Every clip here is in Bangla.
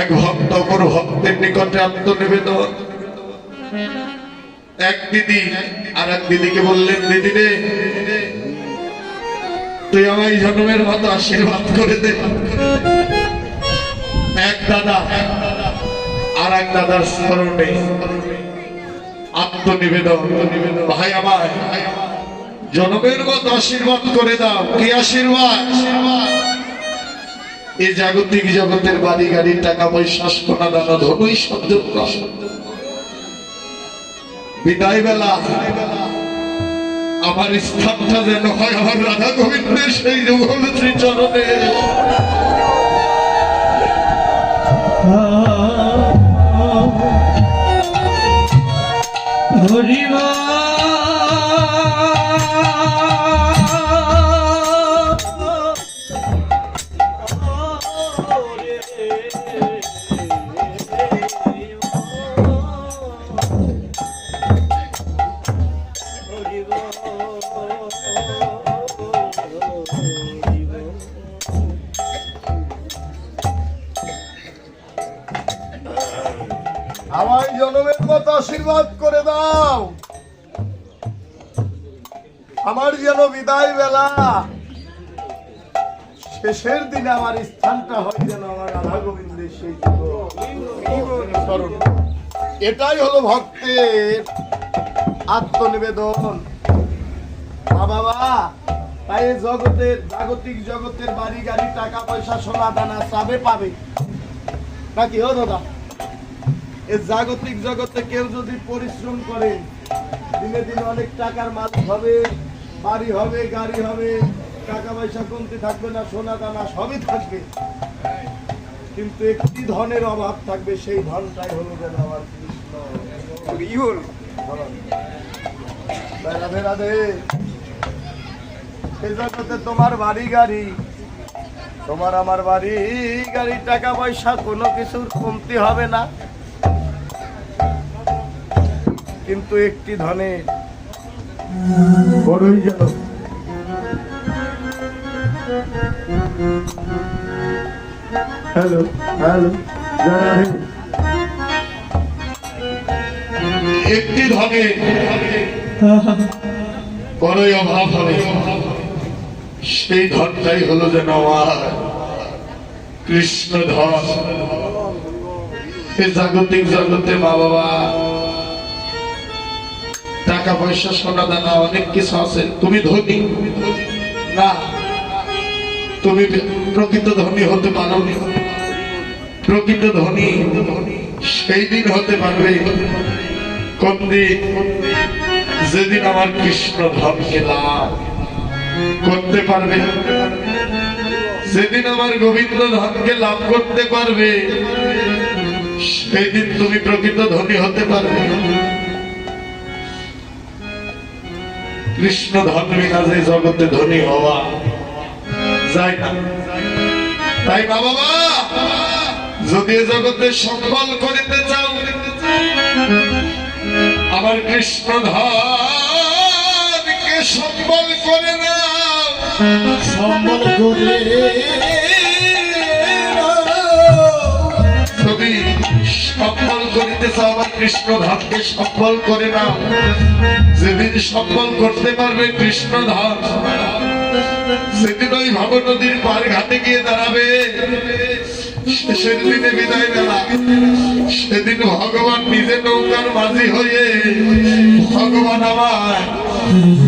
এক ভক্ত অপর ভক্তের নিকটে আত্মনিবেদন। এক দিদি আর এক দিদিকে বললেন, দিদি রে, তুই আমায় জন্মের মতো আশীর্বাদ করে দে। এক দাদা আর এক দাদার স্মরণে আত্মনিবেদন। ভাই আমার জনমের মতো আশীর্বাদ করে দাও। কি আশীর্বাদ? এই জাগতিক জগতের বাড়ি গাড়ি টাকা পয়সা সোনা দানা ধনই শব্দ বিদায় বেলা আমার স্থানটা যেন হয় আমার রাধা গোবিন্দের সেই যুগল শ্রীচরণে হরিবা আমার জনমের মতো আশীর্বাদ করে দাও। আমার যেন বিদায় বেলা শেষের দিনে আমার স্থানটা হয় যেন আমার রাধা গোবিন্দের সেই। এটাই হলো ভক্তের আত্মনিবেদন। বাবা, তাই জগতের, জাগতিক জগতের বাড়ি গাড়ি টাকা পয়সা, সোনা দানা চাবে পাবে। নাকি ও দাদা? এই জাগতিক জগতে কেউ যদি পরিশ্রম করে দিনে দিনে অনেক টাকার মালিক হবে বাড়ি হবে গাড়ি হবে টাকা পয়সা কমতে থাকবে না সোনা দানা সবই থাকবে। কিন্তু একটি ধনের অভাব থাকবে সেই ধনটাই হলো যেন আমার কৃষ্ণ। ধন। তাই রাধে রাধে এই জগতে তোমার বাড়ি গাড়ি। তোমার আমার বাড়ি গাড়ি টাকা পয়সা কোনো কিছুর কমতি হবে না। কিন্তু একটি ধনে বড়ই যেন। হ্যালো হ্যালো একটি ধনে বড়ই অভাব হবে। সেই ধনটাই হলো যেন আমার কৃষ্ণ ধন এই জাগতিক জগতে মা বাবা টাকা পয়সা সোনা দানা অনেক কিছু আছে। তুমি ধনী? না। তুমি প্রকৃত ধনী হতে পারো প্রকৃত ধনী সেই দিন হতে পারবে। কোন দিন? যেদিন আমার কৃষ্ণ ধনকে লাভ করতে পারবে। যেদিন আমার গোবিন্দ ধনকে লাভ করতে পারবে সেদিন তুমি প্রকৃত ধনী হতে পারবে। কৃষ্ণ বিনা যে জগতে ধনী হওয়া। যায় না। তাই বাবা যদি এ জগতে সম্বল করিতে চাও আমার কৃষ্ণ ধনকে সম্বল করে না সম্বল করে যদি সম্বল করিতে চাও আমার কৃষ্ণ ধনকে সম্বল করে না যেদিন সম্বল করতে পারবে কৃষ্ণ ধন সেদিন ওই ভাব নদীর পার ঘাটে গিয়ে দাঁড়াবে। শেষের দিনে বিদায় সেদিন ভগবান নিজে নৌকার মাঝি হয়ে, ভগবান আমার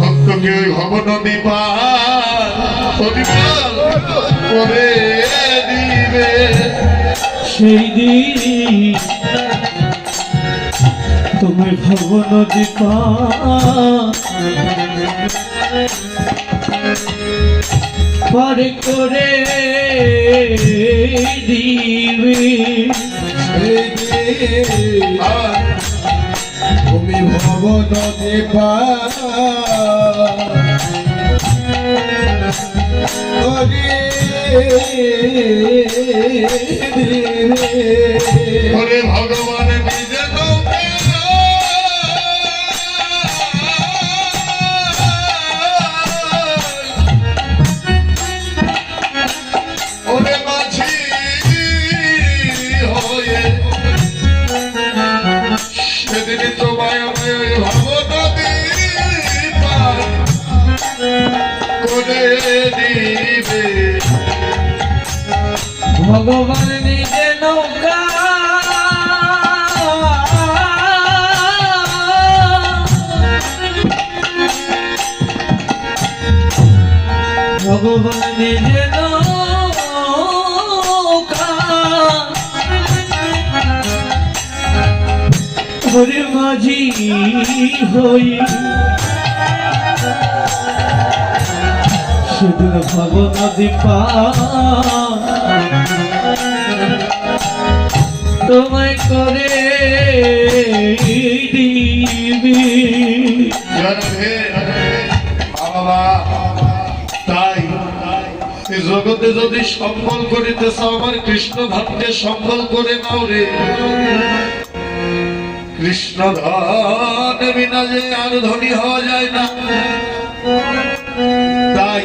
ভক্তকে ওই ভব নদী পার করে দিবে। সেই দিন তুমি ভব নদী পারে করে দিবে। তুমি ভবন দেবা ওরে ভগবান ভগবান নিজে নৌকা। ভগবান নিজে নৌকা। হরে মাঝি হই। ভাব নদী পা তোমায় করে জগতে যদি সম্বল করিতেছ, আমার কৃষ্ণ ধামকে সম্বল করে নাও রে। কৃষ্ণ ধন বিনা যে আর ধনী হওয়া যায় না। তাই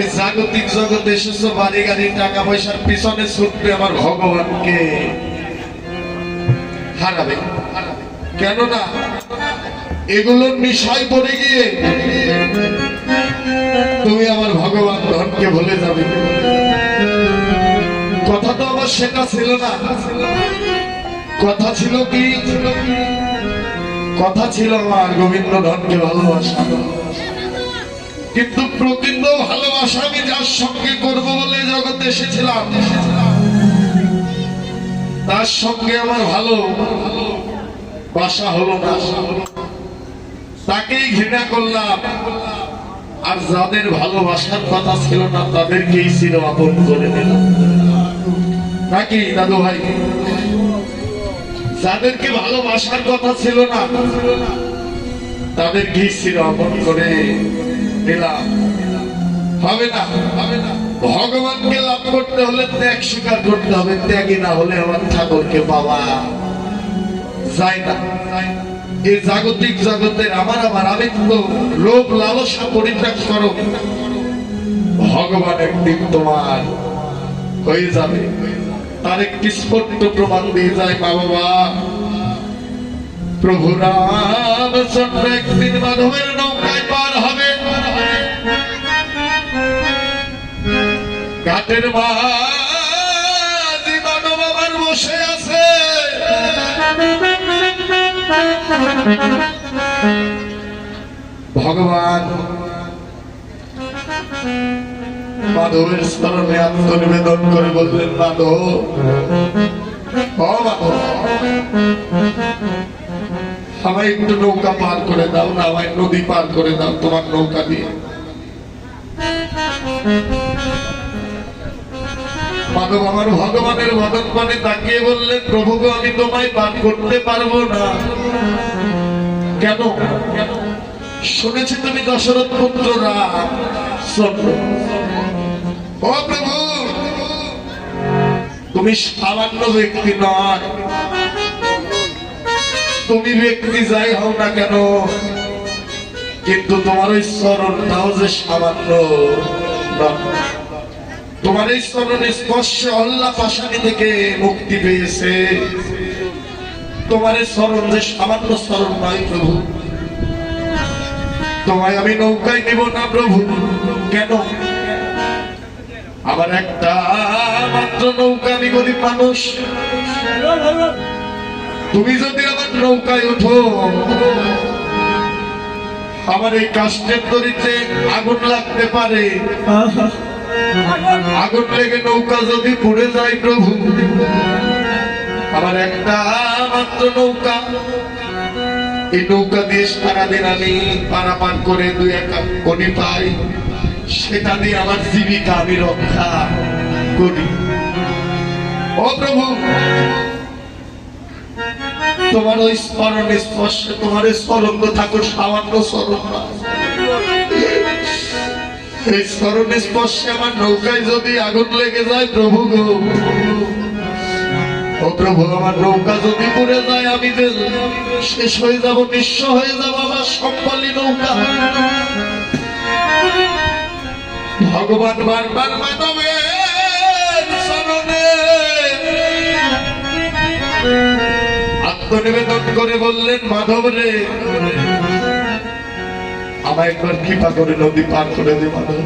এই জাগতিক জগতে এসেছ বাড়ি, গাড়ি, টাকা পয়সার পিছনে ছুটবে আমার ভগবানকে। হারাবে। কেননা এগুলোর নিশায় পড়ে গিয়ে তুমি আমার ভগবান ধনকে ভুলে যাবে। কথা তো আমার সেটা ছিল না। কথা ছিল কি? কথা ছিল আমার গোবিন্দ ধনকে ভালোবাসা। কিন্তু প্রকৃত ভালোবাসা যার সঙ্গে করব বলে জগতে এসেছিলাম, তার সঙ্গে আমার ভালো বাসা হলো না। তাকেই ঘৃণা করলাম, আর যাদের ভালোবাসার কথা ছিল না, তাদেরকেই ছিল আপন করে দিলাম। নাকি দাদু ভাই? যাদেরকে ভালোবাসার কথা ছিল না, তাদেরকেই ছিল আপন করে দিলাম। হবে না হবে না। ভগবানকে লাভ করতে হলে ত্যাগ স্বীকার করতে হবে না হলে আমার ঠাকুরকে যায় না এই জাগতিক জগতের আমার আমার লালসা পরিত্যাগ করো। ভগবান একদিন তোমার হয়ে যাবে তার একটি স্পষ্ট প্রমাণ দিয়ে যায় মা বাবা। প্রভু রামচন্দ্র একদিন মাধবের নৌকায় ঘাটের মাঝি মাধব বসে আছে। ভগবান মাধবের স্মরণে আত্মনিবেদন করে বললেন মাধব। আমায় একটু নৌকা পার করে দাও না, আমায় নদী পার করে দাও তোমার নৌকা দিয়ে। মাধব আমার ভগবানের মদন পানে তাকিয়ে বললেন প্রভু গো, আমি তোমায় করতে পারব না। কেন? শুনেছি তুমি দশরথ পুত্র ও প্রভু তুমি সামান্য ব্যক্তি নয়। তুমি ব্যক্তি যাই হও না কেন কিন্তু তোমার ওই স্মরণটাও যে সামান্য নয়। তোমার এই স্মরণে স্পর্শে অল্লা পাশানি থেকে মুক্তি পেয়েছে। তোমার স্মরণ যে সামান্য স্মরণ নয় প্রভু। তোমায় আমি নৌকায় নিব না প্রভু। কেন? আমার একটা মাত্র নৌকা আমি গরিব মানুষ। তুমি যদি আমার নৌকায় ওঠো, আমার এই কাষ্টের দড়িতে আগুন লাগতে পারে। আগুন লেগে নৌকা যদি পুড়ে যায় প্রভু, আমার একটা মাত্র নৌকা। এই নৌকা দিয়ে সারাদিন আমি পারাপার করে দুই এক কোটি পাই। সেটা দিয়ে আমার জীবিকা আমি রক্ষা করি। ও প্রভু, তোমার ওই স্মরণ স্পর্শে তোমার স্মরণ ঠাকুর সামান্য স্মরণ। এই স্মরণ স্পর্শে আমার নৌকায় যদি আগুন লেগে যায়, প্রভু গো। প্রভু, আমার নৌকা যদি পুড়ে যায়, আমি শেষ হয়ে যাব, নিঃস্ব হয়ে যাব, আমার সম্বলী নৌকা। ভগবান বারবার শরণে। আত্মনিবেদন করে বললেন, মাধব রে আমায় একবার কৃপা করে নদী পার করে দে মাধব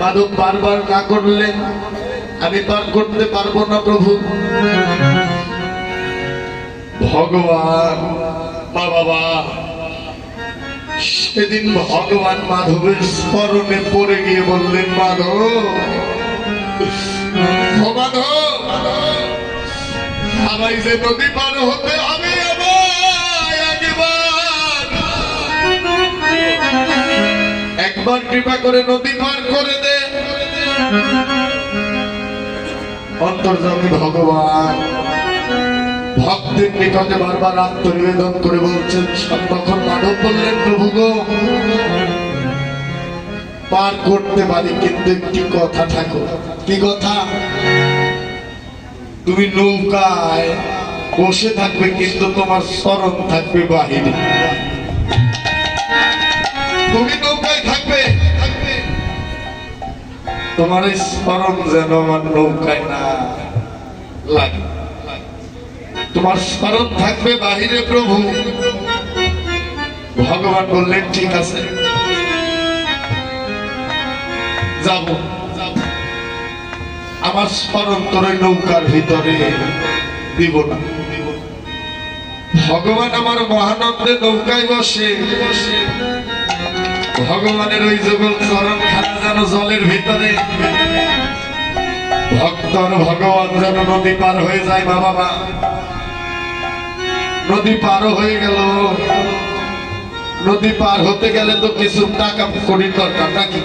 মাধব বারবার না করলে আমি পার করতে পারব না, প্রভু। ভগবান, মা বাবা, সেদিন ভগবান মাধবের স্মরণে পড়ে গিয়ে বললেন, মাধব মাধব, আমায় যে নদী পার হতে হবে একবার কৃপা করে নদী পার করে দে। অন্তর্জামী ভগবান। ভক্তের নিকটে বারবার আত্মনিবেদন করে বলছেন তখন মাধব বললেন প্রভু গো। পার করতে পারি, কিন্তু একটি কথা ঠাকুর কি কথা? তুমি নৌকায় বসে থাকবে, কিন্তু তোমার স্মরণ থাকবে বাহিরে। তুমি নৌকায় তোমার স্মরণ যেন আমার নৌকায় না লাগে তোমার স্মরণ থাকবে বাহিরে, প্রভু ভগবান বললেন, ঠিক আছে যাব। আমার স্মরণ তোর নৌকার ভিতরে দিব না। ভগবান আমার মহানন্দে নৌকায় বসে বসে ভগবানের ওই যুগল চরণ খানা যেন জলের ভিতরে। ভক্তর ভগবান যেন নদী পার হয়ে যায় মা। বাবা নদী পার হয়ে গেল। নদী পার হতে গেলে তো কিছু টাকা করি দরকার, নাকি?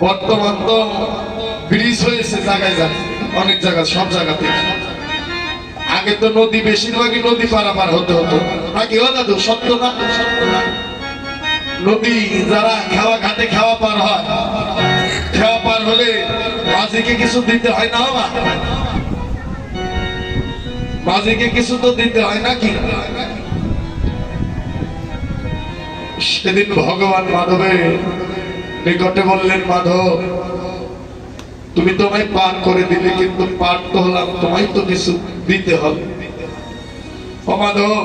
বর্তমান তো ব্রিজ হয়েছে, জায়গায় জায়গায়, অনেক জায়গা, সব জায়গাতে। আগে তো নদী, বেশিরভাগই নদী পারাপার হতে হতো। নাকি ও দাদু সত্য না সত্য না? নদী যারা খাওয়া ঘাটে খাওয়া পার হয়, খাওয়া পার হলে মাঝিকে কিছু দিতে হয় না বাবা। মাঝিকে কিছু তো দিতে হয় নাকি সেদিন ভগবান মাধবের নিকটে বললেন, মাধব, তুমি তোমায় পার করে দিলে, কিন্তু পার তো হলাম, তোমায় তো কিছু দিতে হবে। ও মাধব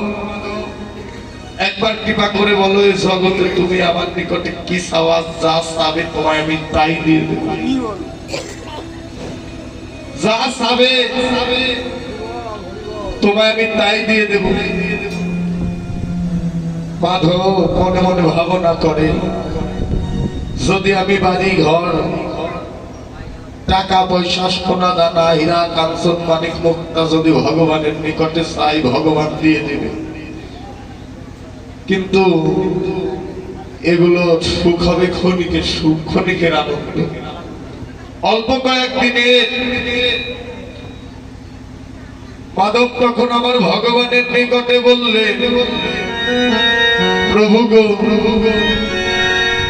একবার কৃপা করে বলো, এই জগতে তুমি আমার নিকটে কি চাওয়া যা চাবে তোমায় আমি তাই দিয়ে দেবো। যা চাবে তোমায় আমি তাই দিয়ে দেব। মাধব মনে মনে ভাবনা করে, যদি আমি বাড়ি ঘর, টাকা পয়সা, সোনা দানা, হীরা, কাঞ্চন, মানিক, মুক্তা যদি ভগবানের নিকটে চাই, ভগবান দিয়ে দেবে। কিন্তু এগুলো সুখ হবে ক্ষণিকের সুখ, ক্ষণিকের আনন্দ। অল্প কয়েকদিনের মাধব তখন আমার ভগবানের নিকটে বললে প্রভু গো প্রভু গো,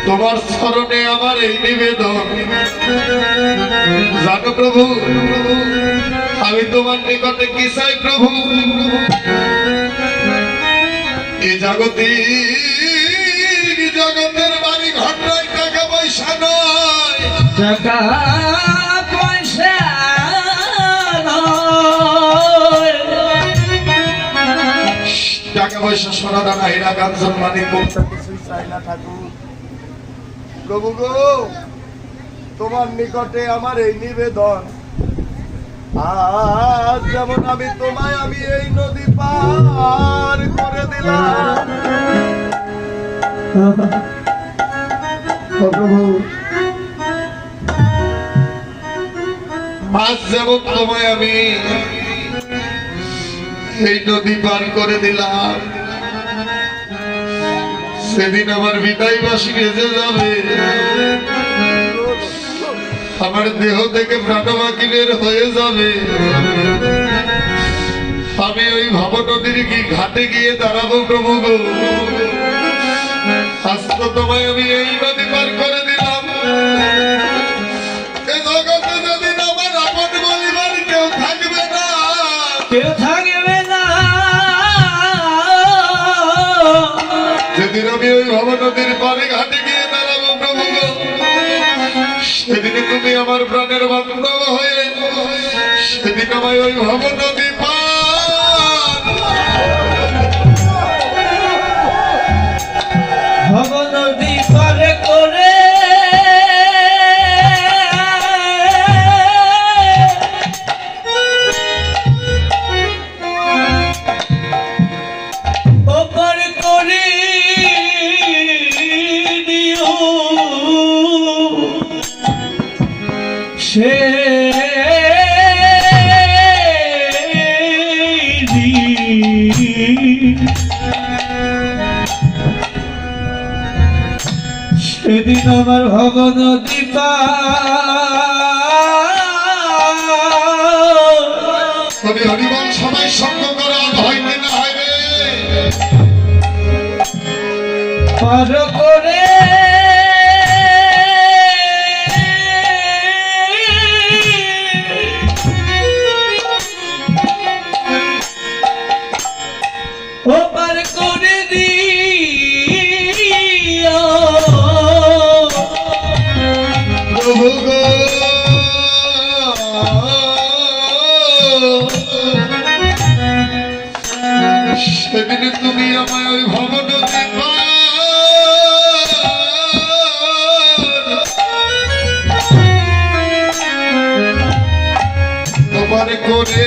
তোমার স্মরণে আমার এই নিবেদন। জানো প্রভু, আমি তোমার নিকটে কি চাই প্রভু? এ জগতে জগতের বাড়ি ঘটনায় টাকা পয়সা নয়। টাকা পয়সা টাকা পয়সা সোনা দানা হীরা কাঞ্চন মানিক মুক্তা কিছুই চাই না ঠাকুর প্রভু গো তোমার নিকটে আমার এই নিবেদন। আজ যেমন আমি তোমায় আমি এই নদী পার করে দিলাম। প্রভু। আজ যেমন তোমায় আমি এই নদী পার করে দিলাম। সেদিন আমার বিদায় বাসী বেজে যাবে। আমার দেহ থেকে প্রাণবাকি বের হয়ে যাবে। আমি ওই ভব নদীর কি ঘাটে গিয়ে দাঁড়াবো প্রভু গো? আজ তো তোমায় আমি এই নদী পার করে দিলাম। যদি আমার আপন বলিবার কেউ থাকবে না। কেউ থাকবে না। সেদিন আমি ওই ভব সবাই ওই ভবন বিপান ভবন বিপান করে সে তোমার ভবন দীপা তবে সবাই সঙ্গ করে হয় না হয় রে। তুমি আমায় ওই ভবন দেখো। তোমার করে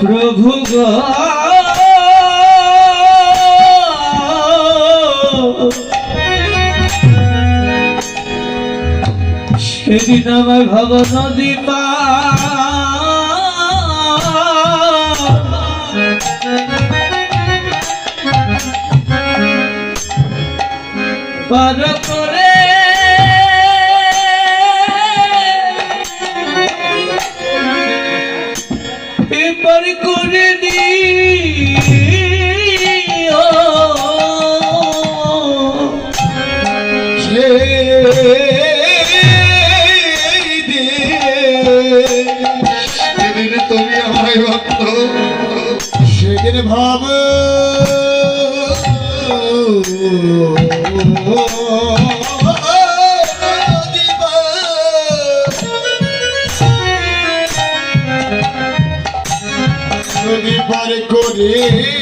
প্রভু গো সেদিন আমায় ভব নদী পা পার করে Yeah.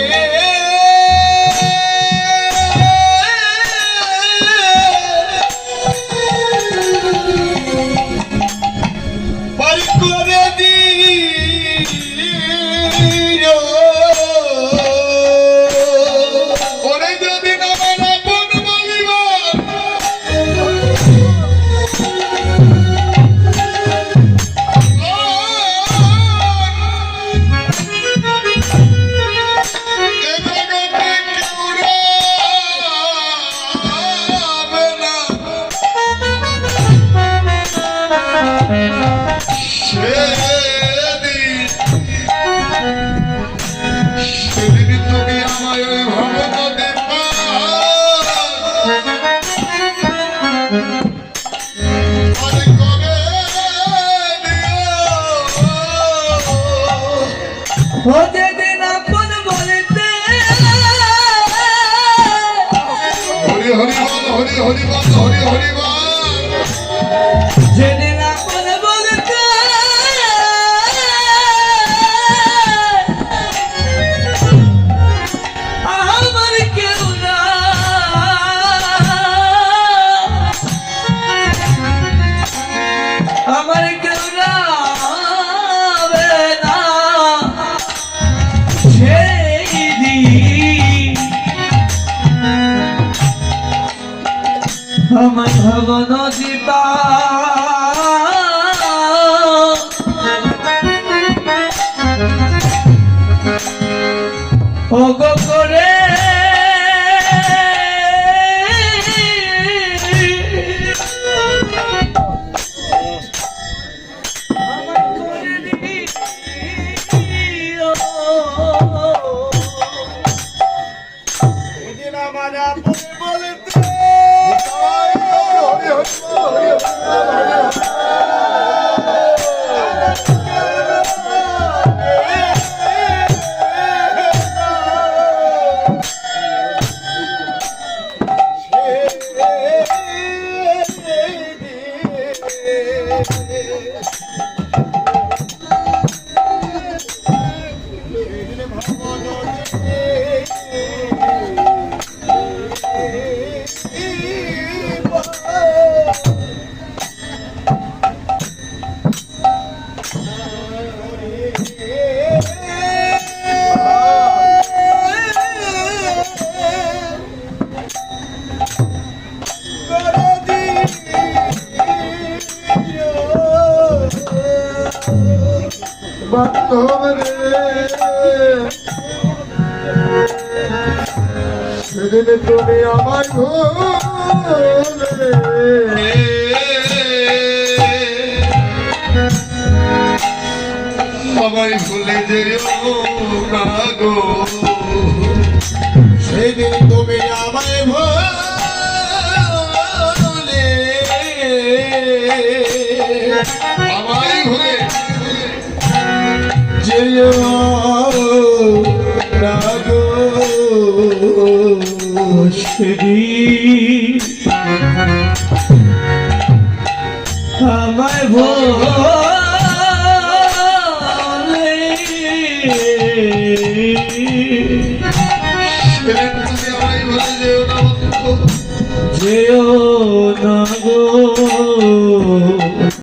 না